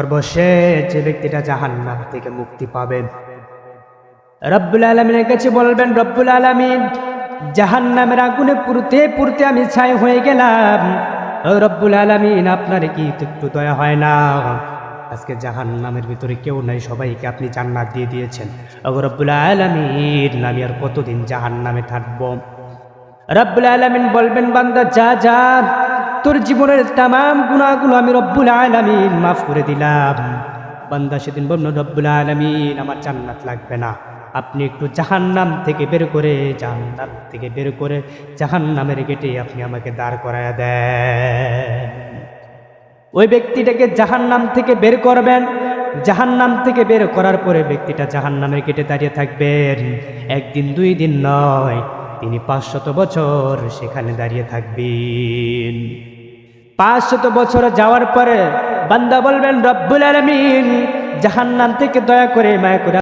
সর্বশেষ যে ব্যক্তিটা জাহান্নাম থেকে মুক্তি পাবেন রব্বুল আলমিনের কাছে বলবেন, রব্বুল আলমিন, জাহান্নামের আগুনে পুরতে পুরতে আমি ছাই হয়ে গেলাম। রব্বুল আলমিন, আপনার কি একটু দয়া হয় না? আজকে জাহান্নামের ভিতরে কেউ নাই, সবাইকে আপনি জান্নাত দিয়ে দিয়েছেন। রব্বুল আলমিন, আমি আর কতদিন জাহান্নামে থাকব? রব্বুল আলমিন বলবেন, বান্দা, যা যা তোর জীবনের তাম গুণাগুলো আমি রব্বুল আলমিন মাফ করে দিলাম। বান্দা সেদিন বলল, রব্বুল আলমিন, আমার জান্নাত লাগবে না। আপনি একটু জাহান্নাম থেকে বের করে জাহান্নাম থেকে বের করে জাহান্নামের গেটে আপনি আমাকে দাঁড় করায় দেন। ওই ব্যক্তিটাকে জাহান্নাম থেকে বের করবেন। জাহান্নাম থেকে বের করার পরে ব্যক্তিটা জাহান্নামের গেটে দাঁড়িয়ে থাকবেন। একদিন, দুই দিন নয়, তিনি পাঁচশত বছর সেখানে দাঁড়িয়ে থাকবেন। পাঁচশত বছর যাওয়ার পরে বান্দা বলবেন রব্বুল আলমিন জাহান্নাম থেকে দয়া করে মায়া করে